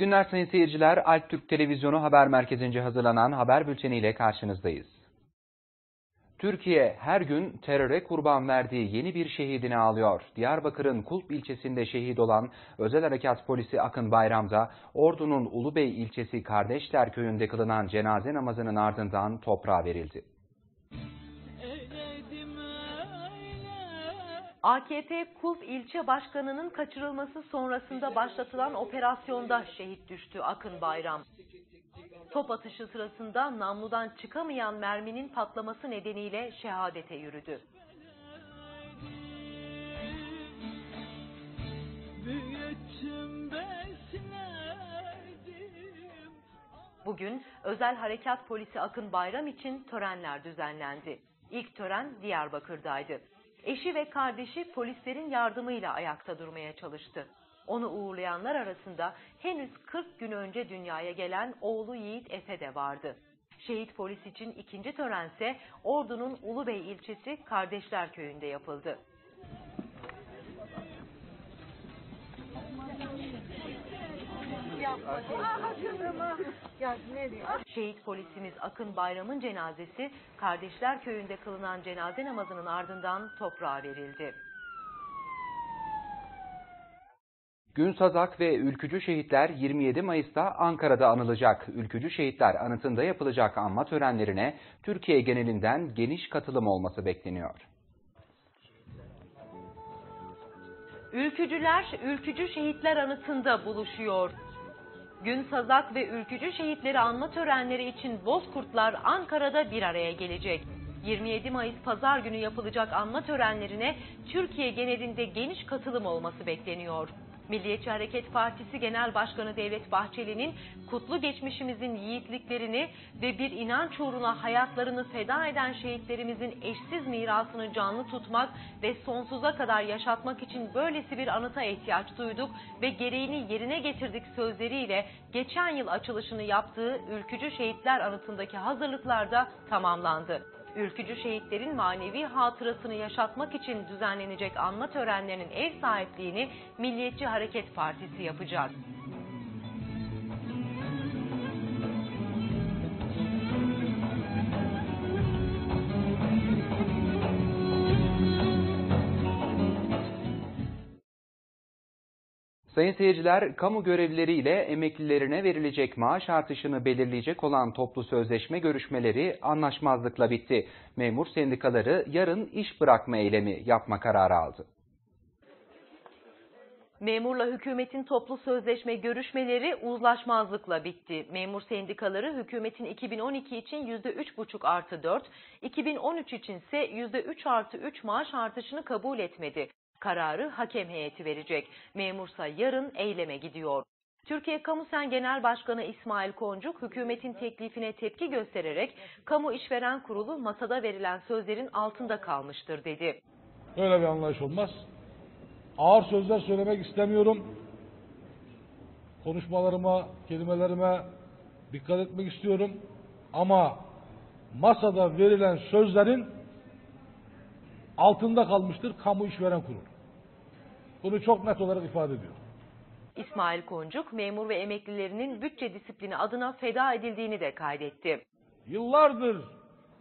Günler sayın seyirciler. Alp Türk Televizyonu Haber Merkezi'nce hazırlanan haber bülteniyle karşınızdayız. Türkiye her gün teröre kurban verdiği yeni bir şehidini ağlıyor. Diyarbakır'ın Kulp ilçesinde şehit olan Özel Harekat Polisi Akın Bayram'da Ordu'nun Ulubey ilçesi Kardeşler Köyü'nde kılınan cenaze namazının ardından toprağa verildi. AKP Kulp ilçe başkanının kaçırılması sonrasında başlatılan operasyonda şehit düştü Akın Bayram. Top atışı sırasında namludan çıkamayan merminin patlaması nedeniyle şehadete yürüdü. Bugün Özel Harekat Polisi Akın Bayram için törenler düzenlendi. İlk tören Diyarbakır'daydı. Eşi ve kardeşi polislerin yardımıyla ayakta durmaya çalıştı. Onu uğurlayanlar arasında henüz 40 gün önce dünyaya gelen oğlu Yiğit Efe de vardı. Şehit polis için ikinci törense Ordu'nun Ulubey ilçesi Kardeşler Köyü'nde yapıldı. Şehit polisimiz Akın Bayram'ın cenazesi Kardeşler Köyü'nde kılınan cenaze namazının ardından toprağa verildi. Günsazak ve Ülkücü Şehitler 27 Mayıs'ta Ankara'da anılacak. Ülkücü Şehitler anıtında yapılacak anma törenlerine Türkiye genelinden geniş katılım olması bekleniyor. Ülkücüler, Ülkücü Şehitler Anıtı'nda buluşuyor. Gün Sazak ve Ülkücü Şehitleri anma törenleri için Bozkurtlar Ankara'da bir araya gelecek. 27 Mayıs Pazar günü yapılacak anma törenlerine Türkiye genelinde geniş katılım olması bekleniyor. Milliyetçi Hareket Partisi Genel Başkanı Devlet Bahçeli'nin kutlu geçmişimizin yiğitliklerini ve bir inanç uğruna hayatlarını feda eden şehitlerimizin eşsiz mirasını canlı tutmak ve sonsuza kadar yaşatmak için böylesi bir anıta ihtiyaç duyduk ve gereğini yerine getirdik sözleriyle geçen yıl açılışını yaptığı Ülkücü Şehitler Anıtı'ndaki hazırlıklar da tamamlandı. Ülkücü şehitlerin manevi hatırasını yaşatmak için düzenlenecek anma törenlerinin ev sahipliğini Milliyetçi Hareket Partisi yapacak. Sayın seyirciler, kamu görevlileriyle emeklilerine verilecek maaş artışını belirleyecek olan toplu sözleşme görüşmeleri anlaşmazlıkla bitti. Memur sendikaları yarın iş bırakma eylemi yapma kararı aldı. Memurla hükümetin toplu sözleşme görüşmeleri uzlaşmazlıkla bitti. Memur sendikaları hükümetin 2012 için %3,5 artı 4, 2013 için ise %3 artı 3 maaş artışını kabul etmedi. Kararı hakem heyeti verecek. Memursa yarın eyleme gidiyor. Türkiye Kamusen Genel Başkanı İsmail Koncuk hükümetin teklifine tepki göstererek Kamu İşveren Kurulu masada verilen sözlerin altında kalmıştır dedi. Öyle bir anlayış olmaz. Ağır sözler söylemek istemiyorum. Konuşmalarıma, kelimelerime dikkat etmek istiyorum. Ama masada verilen sözlerin altında kalmıştır kamu işveren kurulu. Bunu çok net olarak ifade ediyor. İsmail Koncuk memur ve emeklilerinin bütçe disiplini adına feda edildiğini de kaydetti. Yıllardır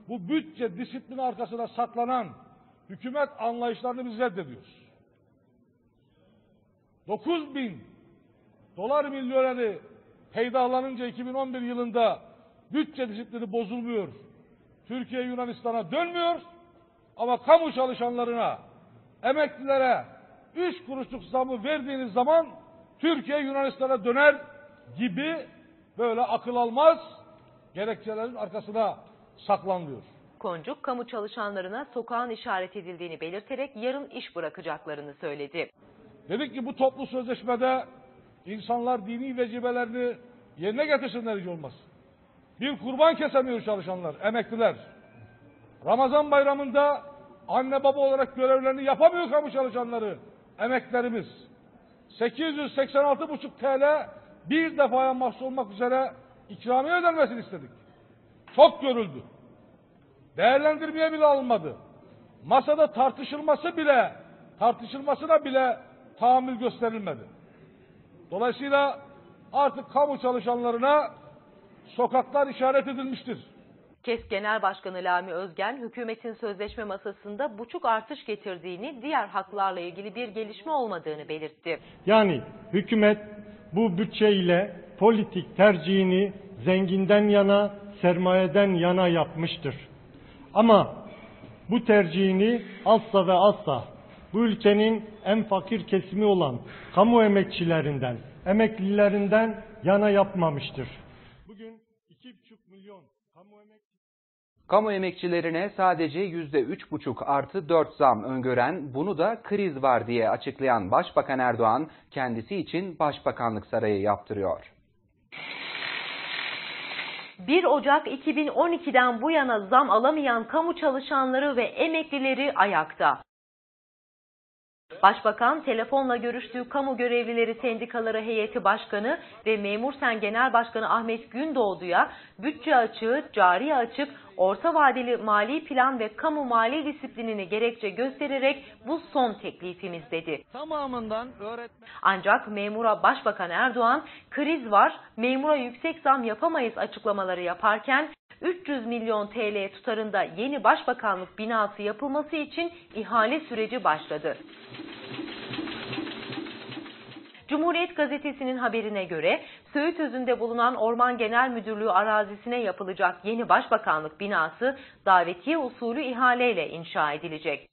bu bütçe disiplini arkasına saklanan hükümet anlayışlarını biz reddediyoruz. 9 bin dolar milyoneri peydahlanınca 2011 yılında bütçe disiplini bozulmuyor. Türkiye Yunanistan'a dönmüyor ama kamu çalışanlarına, emeklilere 3 kuruşluk zamı verdiğiniz zaman Türkiye Yunanistan'a döner gibi böyle akıl almaz gerekçelerin arkasına saklanıyor. Koncuk kamu çalışanlarına sokağın işaret edildiğini belirterek yarın iş bırakacaklarını söyledi. Dedik ki bu toplu sözleşmede insanlar dini vecibelerini yerine getirsinler hiç olmaz. Bir kurban kesemiyor çalışanlar, emekliler. Ramazan bayramında anne baba olarak görevlerini yapamıyor kamu çalışanları, emeklerimiz. 886,5 TL bir defaya mahsus olmak üzere ikramiye ödenmesini istedik. Çok görüldü. Değerlendirmeye bile alınmadı. Masada tartışılması bile, tartışılmasına bile tahammül gösterilmedi. Dolayısıyla artık kamu çalışanlarına sokaklar işaret edilmiştir. KES Genel Başkanı Lami Özgen, hükümetin sözleşme masasında buçuk artış getirdiğini, diğer haklarla ilgili bir gelişme olmadığını belirtti. Yani hükümet bu bütçeyle politik tercihini zenginden yana, sermayeden yana yapmıştır. Ama bu tercihini asla ve asla bu ülkenin en fakir kesimi olan kamu emekçilerinden, emeklilerinden yana yapmamıştır. Bugün 2,5 milyon kamu emekçisi Kamu emekçilerine sadece %3,5 artı 4 zam öngören, bunu da kriz var diye açıklayan Başbakan Erdoğan, kendisi için Başbakanlık Sarayı yaptırıyor. 1 Ocak 2012'den bu yana zam alamayan kamu çalışanları ve emeklileri ayakta. Başbakan telefonla görüştüğü kamu görevlileri sendikaları heyeti başkanı ve Memursen Genel Başkanı Ahmet Gündoğdu'ya bütçe açığı, cari açık, orta vadeli mali plan ve kamu mali disiplinini gerekçe göstererek bu son teklifimiz dedi. Tamamından öğretmen Ancak memura Başbakan Erdoğan kriz var, memura yüksek zam yapamayız açıklamaları yaparken 300 milyon TL tutarında yeni başbakanlık binası yapılması için ihale süreci başladı. Cumhuriyet Gazetesi'nin haberine göre Söğüt Özü'nde bulunan Orman Genel Müdürlüğü arazisine yapılacak yeni başbakanlık binası davetiye usulü ihaleyle inşa edilecek.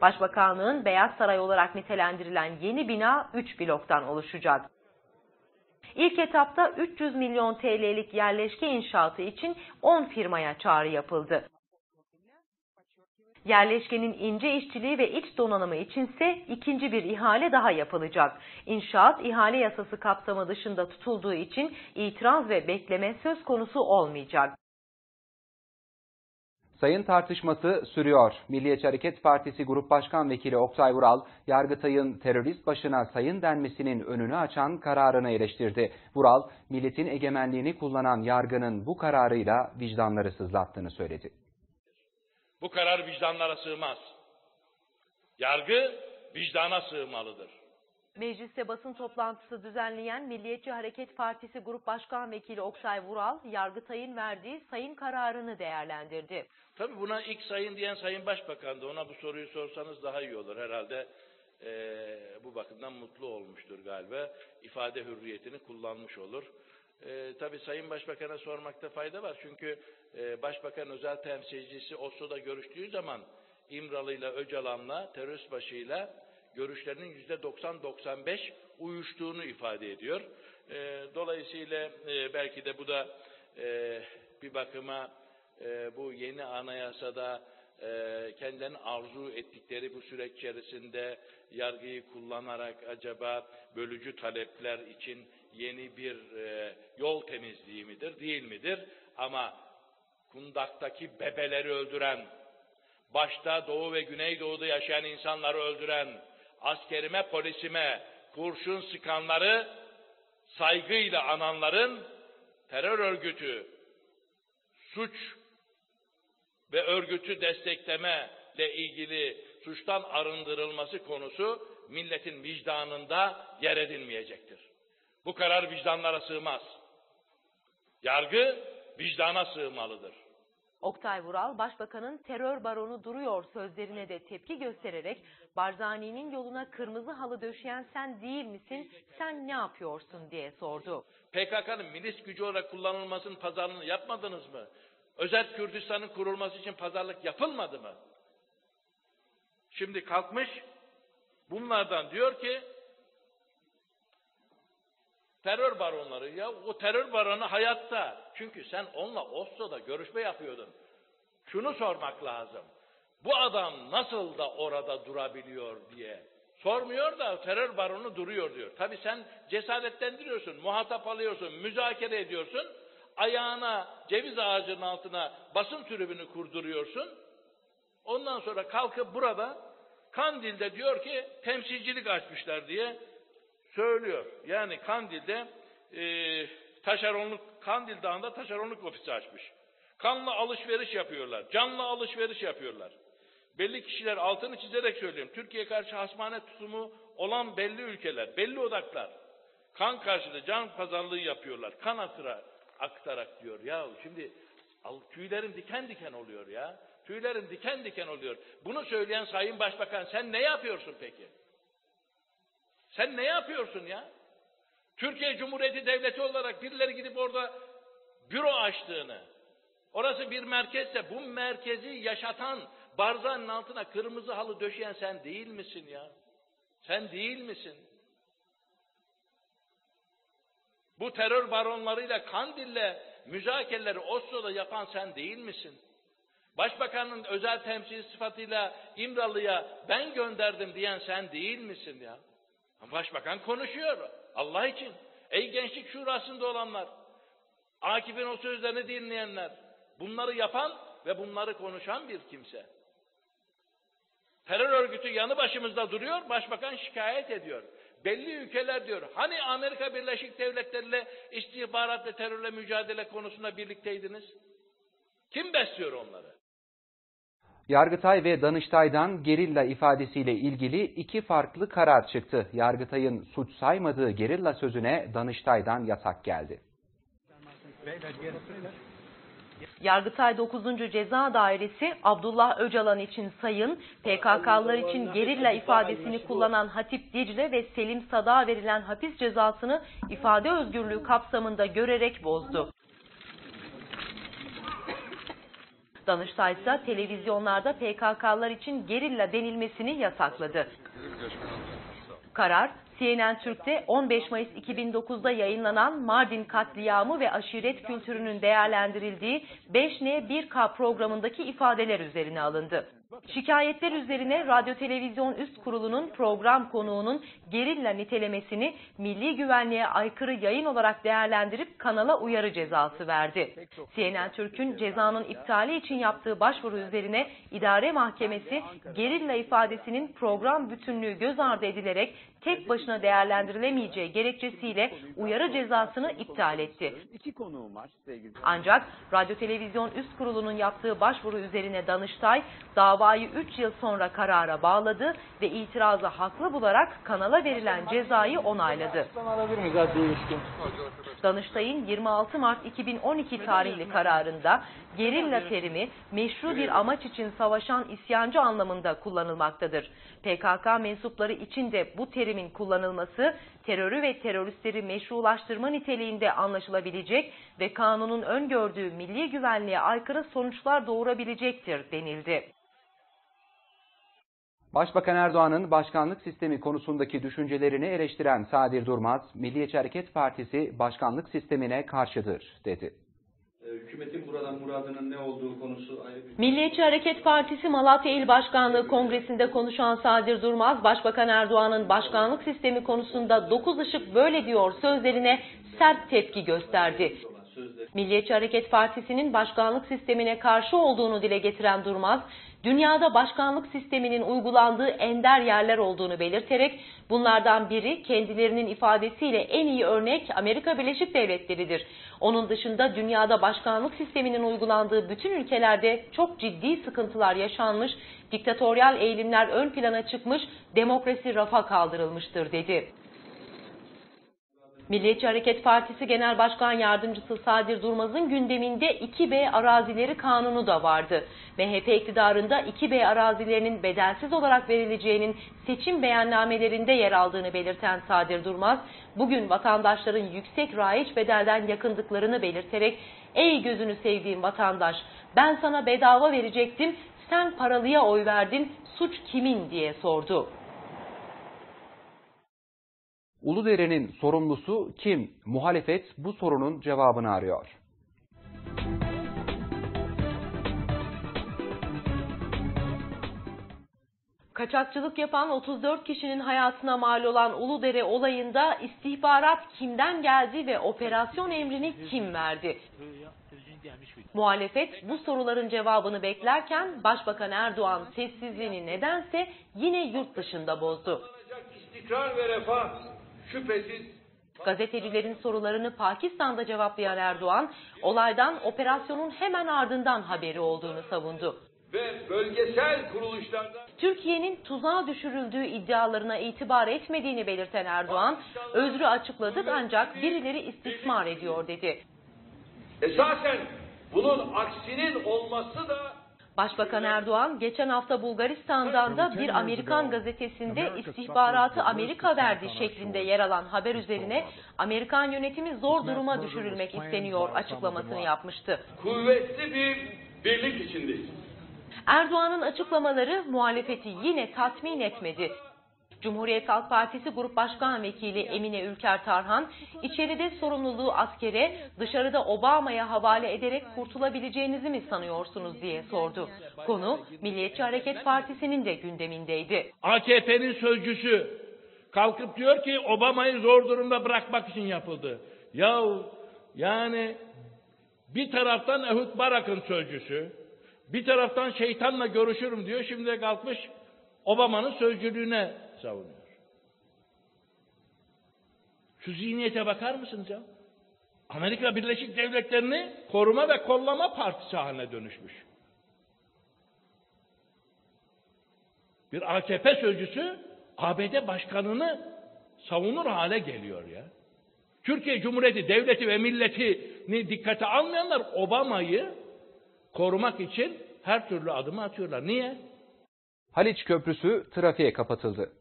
Başbakanlığın Beyaz Saray olarak nitelendirilen yeni bina 3 bloktan oluşacak. İlk etapta 300 milyon TL'lik yerleşke inşaatı için 10 firmaya çağrı yapıldı. Yerleşkenin ince işçiliği ve iç donanımı içinse ikinci bir ihale daha yapılacak. İnşaat ihale yasası kapsamı dışında tutulduğu için itiraz ve bekleme söz konusu olmayacak. Sayın tartışması sürüyor. Milliyetçi Hareket Partisi Grup Başkan Vekili Oktay Vural, Yargıtay'ın terörist başına sayın denmesinin önünü açan kararını eleştirdi. Vural, milletin egemenliğini kullanan yargının bu kararıyla vicdanları sızlattığını söyledi. Bu karar vicdanlara sığmaz. Yargı vicdana sığmalıdır. Mecliste basın toplantısı düzenleyen Milliyetçi Hareket Partisi Grup Başkan Vekili Oktay Vural, Yargıtay'ın verdiği sayın kararını değerlendirdi. Tabii buna ilk sayın diyen Sayın Başbakan'dı. Ona bu soruyu sorsanız daha iyi olur. Herhalde eee, bu bakımdan mutlu olmuştur galiba. İfade hürriyetini kullanmış olur. Eee tabii Sayın Başbakan'a sormakta fayda var. Çünkü eee, Başbakan özel temsilcisi Oslo'da görüştüğü zaman İmralı'yla Öcalan'la terörist başıyla görüşlerinin yüzde 90-95 uyuştuğunu ifade ediyor. Eee, dolayısıyla eee, belki de bu da eee, bir bakıma eee, bu yeni anayasada eee kendilerinin arzu ettikleri bu süreç içerisinde yargıyı kullanarak acaba bölücü talepler için yeni bir eee, yol temizliği midir, değil midir? Ama kundaktaki bebeleri öldüren, başta Doğu ve Güneydoğu'da yaşayan insanları öldüren, askerime, polisime kurşun sıkanları saygıyla ananların terör örgütü, suç ve örgütü destekleme ile ilgili suçtan arındırılması konusu milletin vicdanında yer edinmeyecektir. Bu karar vicdanlara sığmaz. Yargı vicdana sığmalıdır. Oktay Vural, Başbakanın terör baronu duruyor sözlerine de tepki göstererek Barzani'nin yoluna kırmızı halı döşeyen sen değil misin, sen ne yapıyorsun diye sordu. PKK'nın milis gücü olarak kullanılmasının pazarlığını yapmadınız mı? Özel Kürdistan'ın kurulması için pazarlık yapılmadı mı? Şimdi kalkmış bunlardan diyor ki terör baronları ya o terör baronu hayatta. Çünkü sen onunla Oslo'da görüşme yapıyordun. Şunu sormak lazım. Bu adam nasıl da orada durabiliyor diye. Sormuyor da terör baronu duruyor diyor. Tabii sen cesaretlendiriyorsun, muhatap alıyorsun, müzakere ediyorsun. Ayağına, ceviz ağacının altına basın tribünü kurduruyorsun. Ondan sonra kalkıp burada Kandil'de diyor ki temsilcilik açmışlar diye söylüyor. Yani Kandil'de e, taşeronluk, Kandil Dağı'nda taşeronluk ofisi açmış. Kanlı alışveriş yapıyorlar. Canlı alışveriş yapıyorlar. Belli kişiler altını çizerek söylüyorum. Türkiye karşı hasmane tutumu olan belli ülkeler, belli odaklar. kan karşılığı can pazarlığı yapıyorlar. Kan atıra aktarak diyor. Ya şimdi tüylerim diken diken oluyor ya. Tüylerim diken diken oluyor. Bunu söyleyen Sayın Başbakan sen ne yapıyorsun peki? Sen ne yapıyorsun ya? Türkiye Cumhuriyeti Devleti olarak birileri gidip orada büro açtığını, orası bir merkezse bu merkezi yaşatan, barzanın altına kırmızı halı döşeyen sen değil misin ya? Sen değil misin? Bu terör baronlarıyla Kandil'le müzakereleri Oslo'da yapan sen değil misin? Başbakanın özel temsil sıfatıyla İmralı'ya ben gönderdim diyen sen değil misin ya? Başbakan konuşuyor. Allah için. Ey gençlik şurasında olanlar. Akif'in o sözlerini dinleyenler. Bunları yapan ve bunları konuşan bir kimse. Terör örgütü yanı başımızda duruyor, başbakan şikayet ediyor. Belli ülkeler diyor, hani Amerika Birleşik Devletleri ile istihbarat ve terörle mücadele konusunda birlikteydiniz? Kim besliyor onları? Yargıtay ve Danıştay'dan gerilla ifadesiyle ilgili iki farklı karar çıktı. Yargıtay'ın suç saymadığı gerilla sözüne Danıştay'dan yasak geldi. Yargıtay 9. Ceza Dairesi Abdullah Öcalan için sayın, PKK'lılar için gerilla ifadesini kullanan Hatip Dicle ve Selim Sadak'a verilen hapis cezasını ifade özgürlüğü kapsamında görerek bozdu. Danıştay ise televizyonlarda PKK'lar için gerilla denilmesini yasakladı. Karar, CNN Türk'te 15 Mayıs 2009'da yayınlanan Mardin katliamı ve aşiret kültürünün değerlendirildiği 5N1K programındaki ifadeler üzerine alındı. Şikayetler üzerine Radyo Televizyon Üst Kurulu'nun program konuğunun gerilla nitelemesini milli güvenliğe aykırı yayın olarak değerlendirip kanala uyarı cezası verdi. CNN Türk'ün cezanın iptali için yaptığı başvuru üzerine idare mahkemesi gerilla ifadesinin program bütünlüğü göz ardı edilerek tek başına değerlendirilemeyeceği gerekçesiyle uyarı cezasını iptal etti. Ancak Radyo Televizyon Üst Kurulu'nun yaptığı başvuru üzerine Danıştay davayı 3 yıl sonra karara bağladı ve itirazı haklı bularak kanala verilen cezayı onayladı. Danıştay'ın 26 Mart 2012 tarihli kararında gerilla terimi meşru bir amaç için savaşan isyancı anlamında kullanılmaktadır. PKK mensupları için de bu terimin kullanılması terörü ve teröristleri meşrulaştırma niteliğinde anlaşılabilecek ve kanunun öngördüğü milli güvenliğe aykırı sonuçlar doğurabilecektir denildi. Başbakan Erdoğan'ın başkanlık sistemi konusundaki düşüncelerini eleştiren Sadir Durmaz, Milliyetçi Hareket Partisi başkanlık sistemine karşıdır dedi. Ee, Hükümetin buradan muradının ne olduğu konusu ayrı bir Milliyetçi Hareket Partisi Malatya İl Başkanlığı Kongresi'nde konuşan Sadir Durmaz, Başbakan Erdoğan'ın başkanlık sistemi konusunda dokuz ışık böyle diyor sözlerine sert tepki gösterdi. Sözleri Milliyetçi Hareket Partisi'nin başkanlık sistemine karşı olduğunu dile getiren Durmaz, dünyada başkanlık sisteminin uygulandığı ender yerler olduğunu belirterek bunlardan biri kendilerinin ifadesiyle en iyi örnek Amerika Birleşik Devletleri'dir. Onun dışında dünyada başkanlık sisteminin uygulandığı bütün ülkelerde çok ciddi sıkıntılar yaşanmış, diktatöryal eğilimler ön plana çıkmış, demokrasi rafa kaldırılmıştır dedi. Milliyetçi Hareket Partisi Genel Başkan Yardımcısı Sadir Durmaz'ın gündeminde 2B arazileri kanunu da vardı. MHP iktidarında 2B arazilerinin bedelsiz olarak verileceğinin seçim beyannamelerinde yer aldığını belirten Sadir Durmaz, bugün vatandaşların yüksek raiç bedelden yakındıklarını belirterek ''Ey gözünü sevdiğim vatandaş, ben sana bedava verecektim, sen paralıya oy verdin, suç kimin?'' diye sordu. Uludere'nin sorumlusu kim? Muhalefet bu sorunun cevabını arıyor. Kaçakçılık yapan 34 kişinin hayatına mal olan Uludere olayında istihbarat kimden geldi ve operasyon emrini kim verdi? Muhalefet bu soruların cevabını beklerken Başbakan Erdoğan sessizliğini nedense yine yurt dışında bozdu. İstikrar ve refah şüphesiz Gazetecilerin sorularını Pakistan'da cevaplayan Erdoğan, olaydan operasyonun hemen ardından haberi olduğunu savundu. ve bölgesel kuruluşlardan Türkiye'nin tuzağa düşürüldüğü iddialarına itibar etmediğini belirten Erdoğan, özrü açıkladık ancak birileri istismar ediyor dedi. esasen bunun aksinin olması da Başbakan Erdoğan geçen hafta Bulgaristan'dan da bir Amerikan gazetesinde istihbaratı Amerika verdi şeklinde yer alan haber üzerine Amerikan yönetimi zor duruma düşürülmek isteniyor açıklamasını yapmıştı. kuvvetli bir birlik içindeyiz. Erdoğan'ın açıklamaları muhalefeti yine tatmin etmedi. Cumhuriyet Halk Partisi Grup Başkan Vekili Emine Ülker Tarhan, içeride sorumluluğu askere, dışarıda Obama'ya havale ederek kurtulabileceğinizi mi sanıyorsunuz diye sordu. Konu Milliyetçi Hareket Partisi'nin de gündemindeydi. AKP'nin sözcüsü kalkıp diyor ki Obama'yı zor durumda bırakmak için yapıldı. Yahu yani bir taraftan Ehud Barak'ın sözcüsü, bir taraftan şeytanla görüşürüm diyor. Şimdi kalkmış Obama'nın sözcülüğüne savunuyor. Şu zihniyete bakar mısınız ya? Amerika Birleşik Devletleri'ni koruma ve kollama partisi haline dönüşmüş. Bir AKP sözcüsü ABD başkanını savunur hale geliyor ya. Türkiye Cumhuriyeti devleti ve milletini dikkate almayanlar Obama'yı korumak için her türlü adımı atıyorlar. Niye? Haliç Köprüsü trafiğe kapatıldı.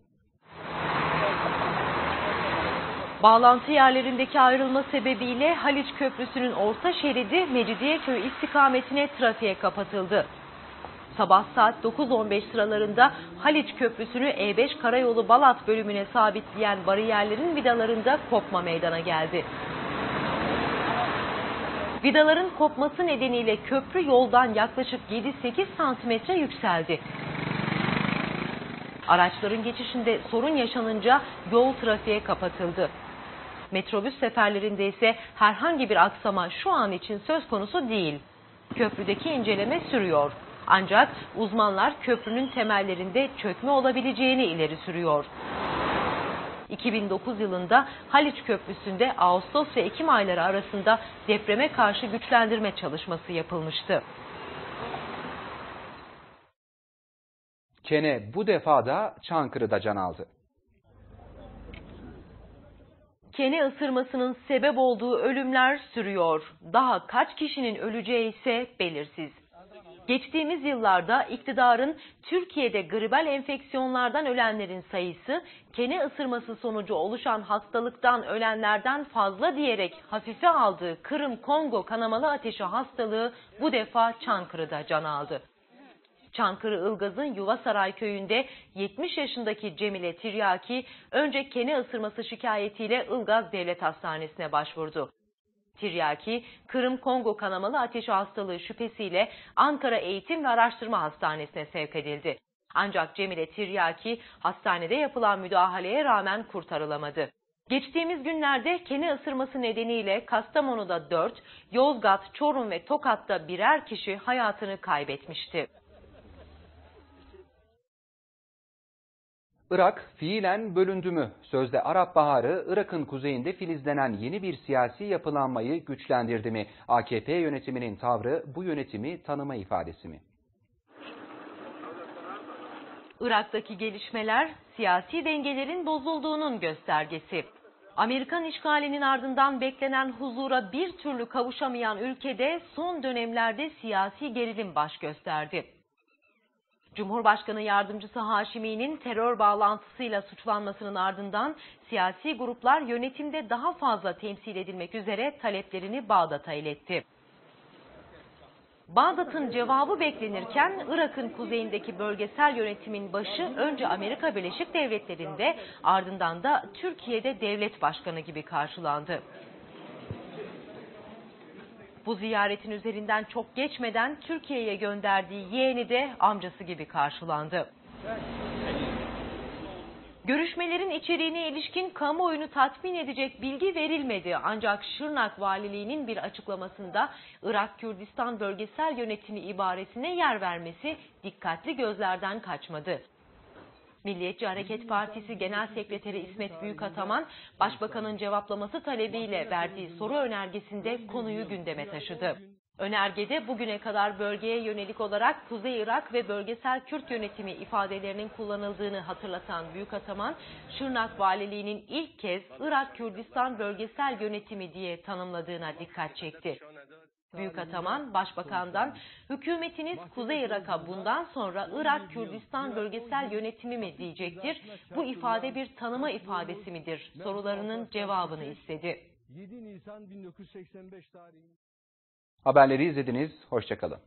Bağlantı yerlerindeki ayrılma sebebiyle Haliç Köprüsü'nün orta şeridi Mecidiyeköy istikametine trafiğe kapatıldı. Sabah saat 9.15 sıralarında Haliç Köprüsü'nü E5 Karayolu Balat bölümüne sabitleyen bariyerlerin vidalarında kopma meydana geldi. Vidaların kopması nedeniyle köprü yoldan yaklaşık 7-8 santimetre yükseldi. Araçların geçişinde sorun yaşanınca yol trafiğe kapatıldı. Metrobüs seferlerinde ise herhangi bir aksama şu an için söz konusu değil. Köprüdeki inceleme sürüyor. Ancak uzmanlar köprünün temellerinde çökme olabileceğini ileri sürüyor. 2009 yılında Haliç Köprüsü'nde Ağustos ve Ekim ayları arasında depreme karşı güçlendirme çalışması yapılmıştı. Kene bu defa da Çankırı'da can aldı. Kene ısırmasının sebep olduğu ölümler sürüyor. Daha kaç kişinin öleceği ise belirsiz. Geçtiğimiz yıllarda iktidarın Türkiye'de gribal enfeksiyonlardan ölenlerin sayısı kene ısırması sonucu oluşan hastalıktan ölenlerden fazla diyerek hafife aldığı Kırım-Kongo kanamalı ateşi hastalığı bu defa Çankırı'da can aldı. Çankırı Ilgaz'ın Yuvasaray köyünde 70 yaşındaki Cemile Tiryaki önce kene ısırması şikayetiyle Ilgaz Devlet Hastanesi'ne başvurdu. Tiryaki, Kırım-Kongo kanamalı ateşi hastalığı şüphesiyle Ankara Eğitim ve Araştırma Hastanesi'ne sevk edildi. Ancak Cemile Tiryaki hastanede yapılan müdahaleye rağmen kurtarılamadı. Geçtiğimiz günlerde kene ısırması nedeniyle Kastamonu'da 4, Yozgat, Çorum ve Tokat'ta birer kişi hayatını kaybetmişti. Irak fiilen bölündü mü? Sözde Arap Baharı, Irak'ın kuzeyinde filizlenen yeni bir siyasi yapılanmayı güçlendirdi mi? AKP yönetiminin tavrı bu yönetimi tanıma ifadesi mi? Irak'taki gelişmeler siyasi dengelerin bozulduğunun göstergesi. Amerikan işgalinin ardından beklenen huzura bir türlü kavuşamayan ülkede son dönemlerde siyasi gerilim baş gösterdi. Cumhurbaşkanı Yardımcısı Haşimi'nin terör bağlantısıyla suçlanmasının ardından siyasi gruplar yönetimde daha fazla temsil edilmek üzere taleplerini Bağdat'a iletti. Bağdat'ın cevabı beklenirken Irak'ın kuzeyindeki bölgesel yönetimin başı önce Amerika Birleşik Devletleri'nde ardından da Türkiye'de devlet başkanı gibi karşılandı. Bu ziyaretin üzerinden çok geçmeden Türkiye'ye gönderdiği yeğeni de amcası gibi karşılandı. Görüşmelerin içeriğine ilişkin kamuoyunu tatmin edecek bilgi verilmedi. Ancak Şırnak Valiliği'nin bir açıklamasında Irak Kürdistan Bölgesel Yönetimi ibaresine yer vermesi dikkatli gözlerden kaçmadı. Milliyetçi Hareket Partisi Genel Sekreteri İsmet Büyükataman, Başbakanın cevaplaması talebiyle verdiği soru önergesinde konuyu gündeme taşıdı. Önergede bugüne kadar bölgeye yönelik olarak Kuzey Irak ve bölgesel Kürt yönetimi ifadelerinin kullanıldığını hatırlatan Büyük Ataman, Şırnak Valiliğinin ilk kez Irak Kürdistan Bölgesel Yönetimi diye tanımladığına dikkat çekti. Büyük Ataman, Başbakan'dan hükümetiniz Kuzey Irak'a bundan sonra Irak Kürdistan Bölgesel Yönetimi mi diyecektir? Bu ifade bir tanıma ifadesi midir? Sorularının cevabını istedi. 7 Nisan 1985 tarihinde Haberleri izlediniz, hoşçakalın.